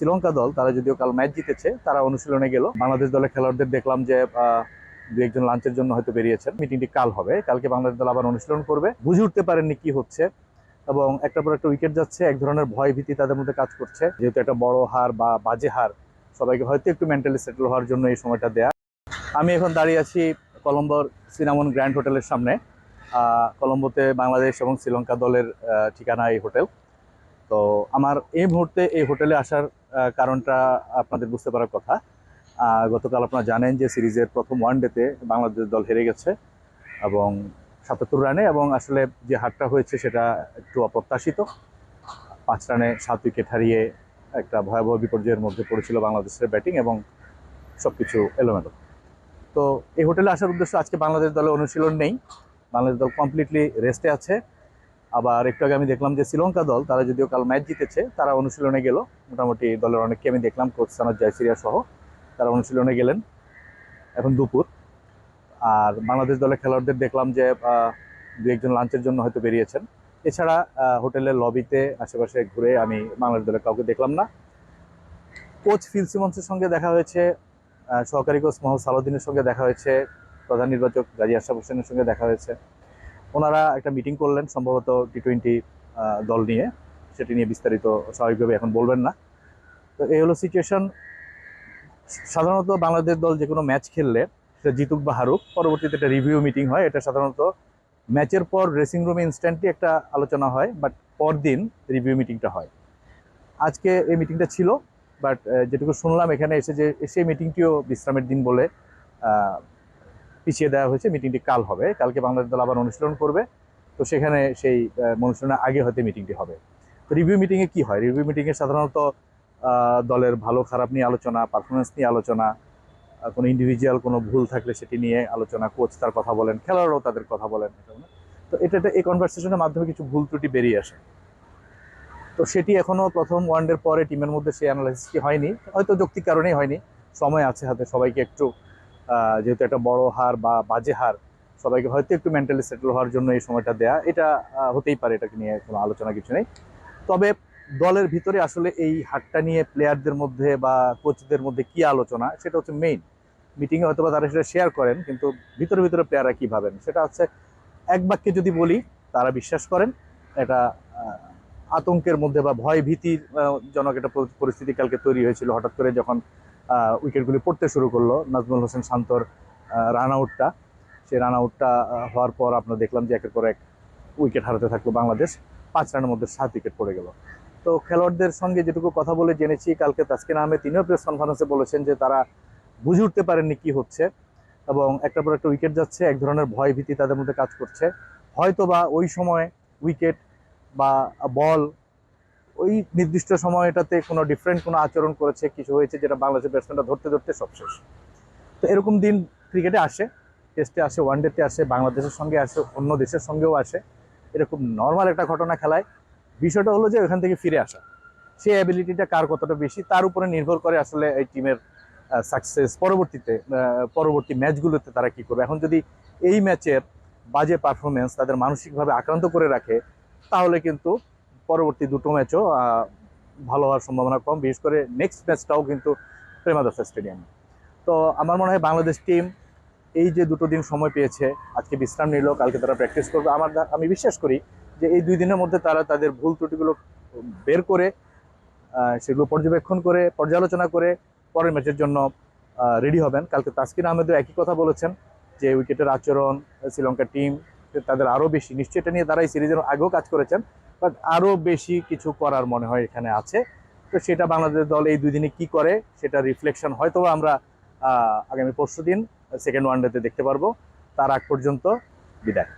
শ্রীলঙ্কা দল, তারা যদিও কাল ম্যাচ জিতেছে, তারা অনুশীলনে গেল। বাংলাদেশ দলের খেলোয়াড়দের দেখলাম যে দু একজন লাঞ্চের জন্য হয়তো বেরিয়েছেন। মিটিংটি কাল হবে। কালকে বাংলাদেশ দল আবার অনুশীলন করবে। বুঝে উঠতে পারেননি কি হচ্ছে। এবং একটার পর একটা উইকেট যাচ্ছে। এক ধরনের ভয় ভীতি তাদের মধ্যে কাজ করছে। যেহেতু একটা বড় হার বা বাজে হার, সবাইকে হয়তো একটু মেন্টালি সেটেল হওয়ার জন্য এই সময়টা দেয়া। আমি এখন দাঁড়িয়ে আছি কলম্বোর সিনামন গ্র্যান্ড হোটেলের সামনে। কলম্বোতে বাংলাদেশ এবং শ্রীলঙ্কা দলের ঠিকানা এই হোটেল। তো আমার এই মুহূর্তে এই হোটেলে আসার কারণটা আপনাদের বুঝতে পারার কথা। গতকাল আপনারা জানেন যে সিরিজের প্রথম ওয়ানডেতে বাংলাদেশ দল হেরে গেছে এবং সাতাত্তর রানে এবং আসলে যে হারটা হয়েছে সেটা একটু অপ্রত্যাশিত। পাঁচ রানে সাত উইকেট হারিয়ে একটা ভয়াবহ বিপর্যয়ের মধ্যে পড়েছিল বাংলাদেশের ব্যাটিং এবং সব কিছু এলোমেলো। তো এই হোটেলে আসার উদ্দেশ্য আজকে বাংলাদেশ দলে অনুশীলন নেই। বাংলাদেশ দল কমপ্লিটলি রেস্টে আছে। আবার একটু আগে আমি দেখলাম যে শ্রীলঙ্কা দল, তারা যদিও কাল ম্যাচ জিতেছে, তারা অনুশীলনে গেল। মোটামুটি দলের অনেককে আমি দেখলাম, কোচ সানাদ জয়সিরিয়া সহ। তারা অনুশীলনে গেলেন এখন দুপুর। আর বাংলাদেশ দলের খেলোয়াড়দের দেখলাম যে দু একজন লাঞ্চের জন্য হয়তো বেরিয়েছেন। এছাড়া হোটেলের লবিতে আশেপাশে ঘুরে আমি বাংলাদেশ দলের কাউকে দেখলাম না। কোচ ফিল সিমন্সের সঙ্গে দেখা হয়েছে সহকারী কোচ মোহাম্মদ সালাউদ্দিনের সঙ্গে দেখা হয়েছে, প্রধান নির্বাচক গাজী আশরাফ হোসেনের সঙ্গে দেখা হয়েছে। ওনারা একটা মিটিং করলেন সম্ভবত টি টোয়েন্টি দল নিয়ে। সেটি নিয়ে বিস্তারিত স্বাভাবিকভাবে এখন বলবেন না। তো এই হলো সিচুয়েশন সাধারণত বাংলাদেশ দল যে কোনো ম্যাচ খেললে সেটা জিতুক বা হারুক, পরবর্তীতে একটা রিভিউ মিটিং হয়। এটা সাধারণত ম্যাচের পর ড্রেসিং রুমে ইনস্ট্যান্টলি একটা আলোচনা হয় বাট পরদিন রিভিউ মিটিংটা হয়। আজকে এই মিটিংটা ছিল বাট যেটুকু শুনলাম এখানে এসে যে, সেই মিটিংটিও বিশ্রামের দিন বলে পিছিয়ে দেওয়া হয়েছে, মিটিংটি কাল হবে। কালকে বাংলাদেশ দল আবার অনুশীলন করবে। তো সেখানে সেই অনুশীলনের আগে হয়তো মিটিংটি হবে। তো রিভিউ মিটিংয়ে কি হয়? রিভিউ মিটিংয়ে সাধারণত দলের ভালো, খারাপ নিয়ে আলোচনা পারফরমেন্স নিয়ে আলোচনা কোনো ইন্ডিভিজুয়াল কোনো ভুল থাকলে সেটি নিয়ে আলোচনা কোচ তার কথা বলেন খেলোয়াড়রাও তাদের কথা বলেন তো এটা এই কনভারসেশনের মাধ্যমে কিছু ভুল ত্রুটি বেরিয়ে আসে। তো সেটি এখনও প্রথম ওয়ানডের পরে টিমের মধ্যে সেই অ্যানালাইসিসটি হয়নি। হয়তো যৌক্তিক কারণেই হয়নি। সময় আছে হাতে সবাইকে একটু যেহেতু একটা বড় হার বা বাজে হার, সবাইকে হয়তো একটু মেন্টালি সেটেল হওয়ার জন্য এই সময়টা দেয়া, এটা হতেই পারে, এটাকে নিয়ে কোনো আলোচনা কিছু নেই। তবে দলের ভিতরে আসলে এই হারটা নিয়ে প্লেয়ারদের মধ্যে বা কোচদের মধ্যে কি আলোচনা, সেটা হচ্ছে মেইন মিটিংয়ে হয়তো বা তারা সেটা শেয়ার করেন, কিন্তু ভিতরে ভিতরে প্লেয়াররা কী ভাবেন, সেটা হচ্ছে এক বাক্যে যদি বলি, তারা বিশ্বাস করেন এটা আতঙ্কের মধ্যে বা ভয় ভীতির জনক একটা পরিস্থিতি কালকে তৈরি হয়েছিল। হঠাৎ করে যখন উইকেটগুলি পড়তে শুরু করল নাজমুল হোসেন শান্তর রান আউটটা সেই রান আউটটা হওয়ার পর আপনার দেখলাম যে একের পর এক উইকেট হারাতে থাকল বাংলাদেশ। পাঁচ রানের মধ্যে সাত উইকেট পড়ে গেল। তো খেলোয়াড়দের সঙ্গে যেটুকু কথা বলে জেনেছি, কালকে তাসকিন আহমেদ তিনিও প্রেস কনফারেন্সে বলেছেন যে তারা বুঝে উঠতে পারেননি কি হচ্ছে এবং একটার পর একটা উইকেট যাচ্ছে, এক ধরনের ভয় ভীতি তাদের মধ্যে কাজ করছে। হয়তো বা ওই সময় উইকেট বা বল ওই নির্দিষ্ট সময়টাতে কোনো ডিফারেন্ট কোনো আচরণ করেছে, কিছু হয়েছে যেটা বাংলাদেশের ব্যাটসম্যানরা ধরতে ধরতে সব শেষ। তো এরকম দিন ক্রিকেটে আসে টেস্টে আসে ওয়ানডেতে আসে, বাংলাদেশের সঙ্গে আসে, অন্য দেশের সঙ্গেও আসে। এরকম নর্মাল একটা ঘটনা খেলায়। বিষয়টা হলো যে ওখান থেকে ফিরে আসা। সেই অ্যাবিলিটিটা কার কতটা বেশি, তার উপরে নির্ভর করে আসলে এই টিমের সাকসেস পরবর্তীতে পরবর্তী ম্যাচগুলোতে তারা কি করবে। এখন যদি এই ম্যাচের বাজে পারফরমেন্স তাদের মানসিকভাবে আক্রান্ত করে রাখে, তাহলে কিন্তু পরবর্তী দুটো ম্যাচও ভালো হওয়ার সম্ভাবনা কম, বিশেষ করে নেক্সট ম্যাচটাও কিন্তু প্রেমাদাসা স্টেডিয়ামে তো আমার মনে হয় বাংলাদেশ টিম এই যে দুটো দিন সময় পেয়েছে, আজকে বিশ্রাম নিল, কালকে তারা প্র্যাকটিস করবে। আমার আমি বিশ্বাস করি যে এই দুই দিনের মধ্যে তারা তাদের ভুল ত্রুটিগুলো বের করে সেগুলো পর্যবেক্ষণ করে, পর্যালোচনা করে পরের ম্যাচের জন্য রেডি হবেন। কালকে তাসকিন আহমেদও একই কথা বলেছেন যে উইকেটের আচরণ শ্রীলঙ্কার টিম তাদের আরও বেশি। নিশ্চয়ই এটা নিয়ে তারা এই সিরিজের আগেও কাজ করেছেন। বাট আরও বেশি কিছু করার মনে হয় এখানে আছে। তো সেটা বাংলাদেশ দল এই দুই দিনে কি করে, সেটা রিফ্লেকশন হয়তো আমরা আগামী পরশু দিন সেকেন্ড ওয়ানডেতে দেখতে পারব। তার আগ পর্যন্ত বিদায়।